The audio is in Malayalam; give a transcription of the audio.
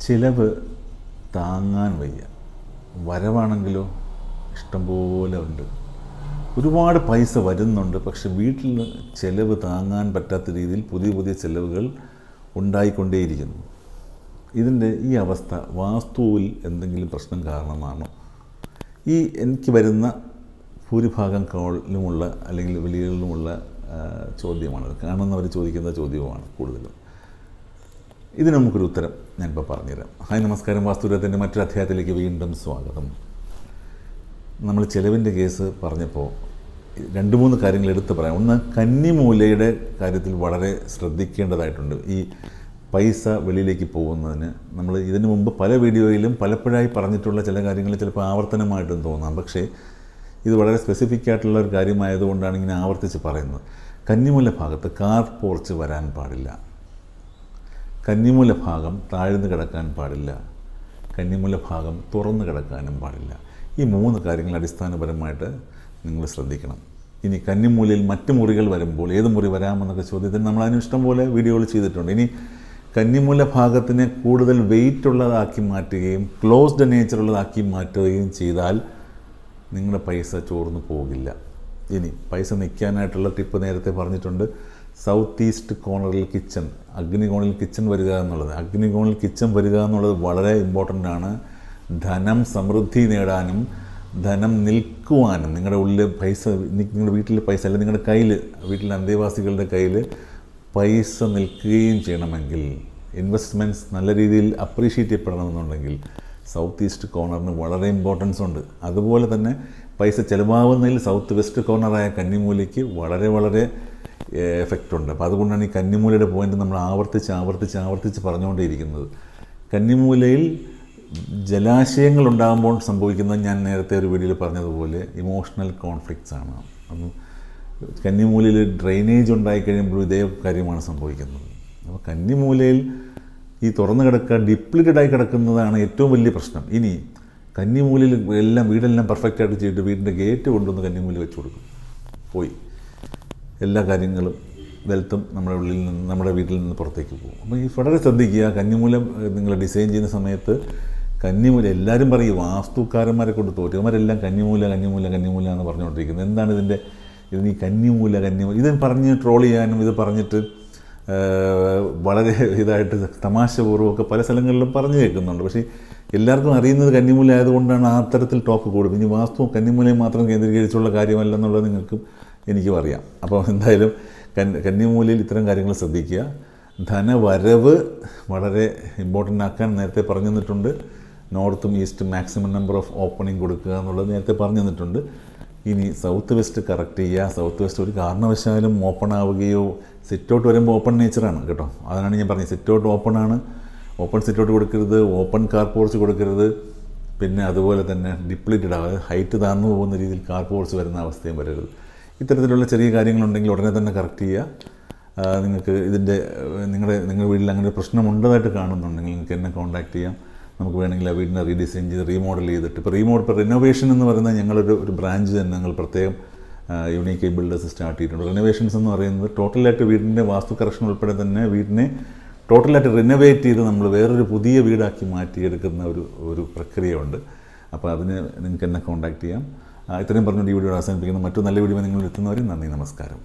ചിലവ് താങ്ങാൻ വയ്യ. വരവാണെങ്കിലോ? ഇഷ്ടംപോലെ ഉണ്ട്. ഒരുപാട് പൈസ വരുന്നുണ്ട് പക്ഷെ വീട്ടിൽ ചിലവ് താങ്ങാൻ പറ്റാത്ത രീതിയിൽ പുതിയ പുതിയ ചിലവുകൾ ഉണ്ടായിക്കൊണ്ടേയിരിക്കുന്നു. ഇതിന്റെ ഈ അവസ്ഥ വാസ്തുവിൽ എന്തെങ്കിലും പ്രശ്നം കാരണമാണോ? ഈ എനിക്ക് വരുന്ന ഭൂരിഭാഗം കോളിലുമുള്ള അല്ലെങ്കിൽ വിളികളിലുമുള്ള ചോദ്യമാണ്. കാണുന്നവർ ചോദിക്കുന്ന ചോദ്യവുമാണ് കൂടുതലും. ഇതിന് നമുക്കൊരു ഉത്തരം ഞാനിപ്പോൾ പറഞ്ഞുതരാം. ഹായ് നമസ്കാരം. വാസ്തുരത്തിന്റെ മറ്റൊരു അധ്യായത്തിലേക്ക് വീണ്ടും സ്വാഗതം. നമ്മൾ ചെലവിന്റെ കേസ് പറഞ്ഞപ്പോൾ രണ്ട് മൂന്ന് കാര്യങ്ങൾ എടുത്ത് പറയാം. ഒന്ന് കന്നിമൂലയുടെ കാര്യത്തിൽ വളരെ ശ്രദ്ധിക്കേണ്ടതായിട്ടുണ്ട്. ഈ പൈസ വെളിയിലേക്ക് പോകുന്നതിന് നമ്മൾ ഇതിനു മുമ്പ് പല വീഡിയോയിലും പലപ്പോഴായി പറഞ്ഞിട്ടുള്ള ചില കാര്യങ്ങൾ ചിലപ്പോൾ ആവർത്തനമായിട്ടും തോന്നാം. പക്ഷേ ഇത് വളരെ സ്പെസിഫിക് ആയിട്ടുള്ള ഒരു കാര്യമായതുകൊണ്ടാണ് ഇങ്ങനെ ആവർത്തിച്ച് പറയുന്നത്. കന്നിമൂല ഭാഗത്ത് കാർ പോർച്ച് വരാൻ പാടില്ല. കന്നിമൂല ഭാഗം താഴ്ന്നു കിടക്കാൻ പാടില്ല. കന്നിമൂല ഭാഗം തുറന്നു കിടക്കാനും പാടില്ല. ഈ മൂന്ന് കാര്യങ്ങൾ അടിസ്ഥാനപരമായിട്ട് നിങ്ങൾ ശ്രദ്ധിക്കണം. ഇനി കന്നിമൂലയിൽ മറ്റ് മുറികൾ വരുമ്പോൾ ഏത് മുറി വരാമെന്നൊക്കെ ചോദ്യത്തിന് നമ്മൾ അതിന് ഇഷ്ടം പോലെ വീഡിയോകൾ ചെയ്തിട്ടുണ്ട്. ഇനി കന്നിമൂല ഭാഗത്തിനെ കൂടുതൽ വെയിറ്റ് ഉള്ളതാക്കി മാറ്റുകയും ക്ലോസ്ഡ് നേച്ചർ ഉള്ളതാക്കി മാറ്റുകയും ചെയ്താൽ നിങ്ങളുടെ പൈസ ചോർന്നു പോകില്ല. ഇനി പൈസ നിൽക്കാനായിട്ടുള്ള ടിപ്പ് നേരത്തെ പറഞ്ഞിട്ടുണ്ട്. സൗത്ത് ഈസ്റ്റ് കോർണറിൽ കിച്ചൺ അഗ്നികോണിൽ കിച്ചൺ വരിക എന്നുള്ളത്. അഗ്നികോണിൽ കിച്ചൺ വരിക എന്നുള്ളത് വളരെ ഇമ്പോർട്ടന്റ് ആണ്. ധനം സമൃദ്ധി നേടാനും ധനം നിൽക്കുവാനും നിങ്ങളുടെ ഉള്ളിൽ പൈസ നിങ്ങളുടെ വീട്ടിൽ പൈസ അല്ലെങ്കിൽ നിങ്ങളുടെ കയ്യിൽ വീട്ടിലെ അന്തേവാസികളുടെ കയ്യിൽ പൈസ നിൽക്കുകയും ചെയ്യണമെങ്കിൽ ഇൻവെസ്റ്റ്മെന്റ്സ് നല്ല രീതിയിൽ അപ്രീഷിയേറ്റ് ചെയ്യപ്പെടണമെന്നുണ്ടെങ്കിൽ സൗത്ത് ഈസ്റ്റ് കോർണറിന് വളരെ ഇമ്പോർട്ടൻസ് ഉണ്ട്. അതുപോലെ തന്നെ പൈസ ചിലവാകുന്നതിൽ സൗത്ത് വെസ്റ്റ് കോർണറായ കന്നിമൂലയ്ക്ക് വളരെ വളരെ എഫക്റ്റ് ഉണ്ട്. അപ്പോൾ അതുകൊണ്ടാണ് ഈ കന്നിമൂലയുടെ പോയിന്റ് നമ്മൾ ആവർത്തിച്ച് ആവർത്തിച്ച് ആവർത്തിച്ച് പറഞ്ഞുകൊണ്ടേയിരിക്കുന്നത്. കന്നിമൂലയിൽ ജലാശയങ്ങൾ ഉണ്ടാകുമ്പോൾ സംഭവിക്കുന്നത് ഞാൻ നേരത്തെ ഒരു വീഡിയോയിൽ പറഞ്ഞതുപോലെ ഇമോഷണൽ കോൺഫ്ലിക്ട്സ് ആണ്. കന്നിമൂലയിൽ ഡ്രെയിനേജ് ഉണ്ടായി കഴിയുമ്പോൾ ഇതേ കാര്യമാണ് സംഭവിക്കുന്നത്. അപ്പോൾ കന്നിമൂലയിൽ ഈ തുറന്നു കിടക്കുക ഡിപ്ലിറ്റഡ് ആയി കിടക്കുന്നതാണ് ഏറ്റവും വലിയ പ്രശ്നം. ഇനി കന്നിമൂലയിൽ എല്ലാം വീടെല്ലാം പെർഫെക്റ്റ് ആയിട്ട് ചെയ്തിട്ട് വീടിന്റെ ഗേറ്റ് കൊണ്ടുവന്ന് കന്നിമൂല വെച്ച് കൊടുക്കും. പോയി. എല്ലാ കാര്യങ്ങളും വെൽത്തും നമ്മുടെ ഉള്ളിൽ നിന്ന് നമ്മുടെ വീട്ടിൽ നിന്ന് പുറത്തേക്ക് പോകും. അപ്പോൾ ഈ വളരെ ശ്രദ്ധിക്കുക കന്നിമൂലം നിങ്ങൾ ഡിസൈൻ ചെയ്യുന്ന സമയത്ത് കന്നിമൂല എല്ലാവരും പറയും വാസ്തുക്കാരന്മാരെ കൊണ്ട് തോറ്റവന്മാരെല്ലാം കന്നിമൂല കന്നിമൂല കന്നിമൂല എന്ന് പറഞ്ഞുകൊണ്ടിരിക്കുന്നത്. എന്താണ് ഇതിന്റെ ഇതിന് ഈ കന്നിമൂല കന്നിമൂല? ഇത് പറഞ്ഞ് ട്രോൾ ചെയ്യാനും ഇത് പറഞ്ഞിട്ട് വളരെ ഇതായിട്ട് തമാശപൂർവമൊക്കെ പല സ്ഥലങ്ങളിലും പറഞ്ഞു കേൾക്കുന്നുണ്ട്. പക്ഷേ എല്ലാവർക്കും അറിയുന്നത് കന്നിമൂല ആയതുകൊണ്ടാണ് ആ തരത്തിൽ ടോക്ക് കൂടും. ഇനി വാസ്തു കന്നിമൂലയെ മാത്രം കേന്ദ്രീകരിച്ചുള്ള കാര്യമല്ലെന്നുള്ളത് നിങ്ങൾക്കും എനിക്കും അറിയാം അപ്പോൾ എന്തായാലും കന്നിമൂലയിൽ ഇത്തരം കാര്യങ്ങൾ ശ്രദ്ധിക്കുക. ധനവരവ് വളരെ ഇമ്പോർട്ടന്റ് ആക്കാൻ നേരത്തെ പറഞ്ഞു തന്നിട്ടുണ്ട് നോർത്തും ഈസ്റ്റും മാക്സിമം നമ്പർ ഓഫ് ഓപ്പണിംഗ് കൊടുക്കുക എന്നുള്ളത് നേരത്തെ പറഞ്ഞു തന്നിട്ടുണ്ട് ഇനി സൗത്ത് വെസ്റ്റ് കറക്റ്റ് ചെയ്യുക. സൗത്ത് വെസ്റ്റ് ഒരു കാരണവശാലും ഓപ്പൺ ആവുകയോ സിറ്റ് ഔട്ട് വരുമ്പോൾ ഓപ്പൺ നേച്ചറാണ് കേട്ടോ. അതാണ് ഞാൻ പറഞ്ഞത്. സിറ്റ് ഔട്ട് ഓപ്പൺ ആണ്. ഓപ്പൺ സിറ്റ് ഔട്ട് കൊടുക്കരുത്. ഓപ്പൺ കാർ പോർച്ച് കൊടുക്കരുത്. പിന്നെ അതുപോലെ തന്നെ ഡിപ്ലീറ്റഡ് ആവാതെ ഹൈറ്റ് താഴ്ന്നു പോകുന്ന രീതിയിൽ കാർ പോർച്ച് വരുന്ന അവസ്ഥയും വരരുത്. ഇത്തരത്തിലുള്ള ചെറിയ കാര്യങ്ങളുണ്ടെങ്കിൽ ഉടനെ തന്നെ കറക്റ്റ് ചെയ്യുക. നിങ്ങൾക്ക് ഇതിന്റെ നിങ്ങളുടെ നിങ്ങളുടെ വീട്ടിൽ അങ്ങനെ ഒരു പ്രശ്നമുണ്ടതായിട്ട് കാണുന്നുണ്ടെങ്കിൽ നിങ്ങൾക്ക് എന്നെ കോൺടാക്ട് ചെയ്യാം. നമുക്ക് വേണമെങ്കിൽ ആ വീടിനെ റീഡിസൈൻ ചെയ്ത് റീമോഡൽ ചെയ്തിട്ട്. ഇപ്പോൾ റീമോഡൽ ഇപ്പോൾ റിനോവേഷൻ എന്ന് പറയുന്നത് ഞങ്ങളൊരു ഒരു ബ്രാഞ്ച് തന്നെ ഞങ്ങൾ പ്രത്യേകം യൂണീക്ക് ബിൽഡേഴ്സ് സ്റ്റാർട്ട് ചെയ്തിട്ടുണ്ട്. റിനോവേഷൻസ് എന്ന് പറയുന്നത് ടോട്ടലായിട്ട് വീടിന്റെ വാസ്തു കറക്ഷൻ ഉൾപ്പെടെ തന്നെ വീടിനെ ടോട്ടലായിട്ട് റിനോവേറ്റ് ചെയ്ത് നമ്മൾ വേറൊരു പുതിയ വീടാക്കി മാറ്റിയെടുക്കുന്ന ഒരു ഒരു പ്രക്രിയ ഉണ്ട് അപ്പോൾ അതിന് നിങ്ങൾക്ക് എന്നെ കോൺടാക്ട് ചെയ്യാം. ഇത്രയും പറഞ്ഞുകൊണ്ട് ഈ വീഡിയോ അവസാനിപ്പിക്കുന്നു. മറ്റു നല്ല വീഡിയോ നിങ്ങൾ എത്തുന്നവരെ നന്ദി നമസ്കാരം.